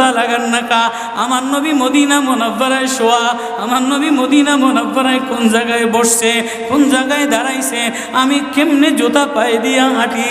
জুতা লাগান না কা। আমার নবী মদিনা মোনাব্বারায় শোয়া, আমার নবী মদিনা মোনাব্বারায় কোন জায়গায় বসছে, কোন জায়গায় দাঁড়াইছে, আমি কেমনে জুতা পায়ে দিয়া হাঁটি?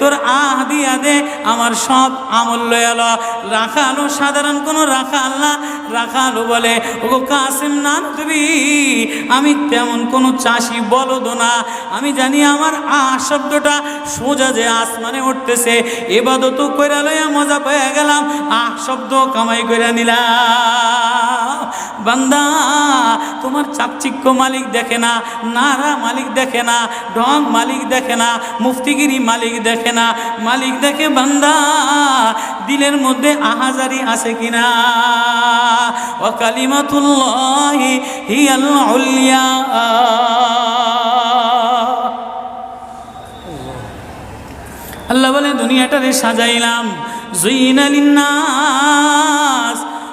তোর আহ দিয়া দে, আমার সব আমল লয়াল রাখালো সাধারণ কোনো রাখাল না। রাখালো বলে ও কাসিম না নতবি আমি তেমন কোনো চাষি বলদ না। আমি জানি আমার আহ শব্দটা সোজা যে আসমানে উঠতেছে। এবাদত কইরা লইয়া মজা পেয়ে গেলাম, আহ শব্দ কামাই কইরা নিলাম। বান্দা, তোমার চাকচিক্য মালিক দেখে না, নারা মালিক দেখে না, ঢং মালিক দেখে না, মুফতিগিরি মালিক দেখে না, মালিক দেখে বান্দা, দিলের মধ্যে আহাজারি আছে কিনা ও কালিমাতুল্লাহি হিয়াল উলিয়া। আল্লাহ বলে, দুনিয়াটারে সাজাইলাম, জুইনা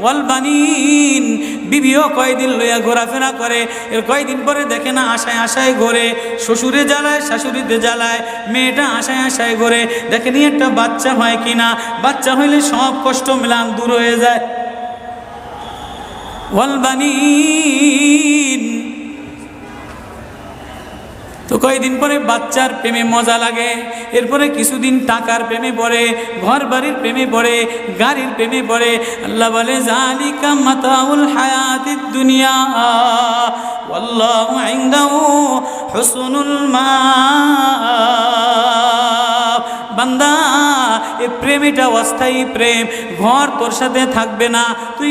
ওয়াল বানিন। বিবিও কয়দিন লইয়া ঘোরাফেরা করে, এর কয়দিন পরে দেখে না আশায় আশায় ঘোরে। শ্বশুরে জ্বালায়, শাশুড়িতে জ্বালায়, মেয়েটা আশায় আশায় ঘোরে। দেখেনি একটা বাচ্চা হয় কিনা? বাচ্চা হইলে সব কষ্ট মেলাম দূর হয়ে যায়। ওয়ালবানিন তো কয়েকদিন পরে বাচ্চার প্রেমে মজা লাগে। এরপরে কিছুদিন টাকার প্রেমে পড়ে ঘর বাড়ির প্রেমে পড়ে, গাড়ির প্রেমে পড়ে। আল্লাহ বলে জালিকা মাতাউল হায়াতিদ দুনিয়া হুসনুল মা বান্দা, এ প্রেম এটা অস্থায়ী প্রেম, ঘর তোর সাথে থাকবে না। তুই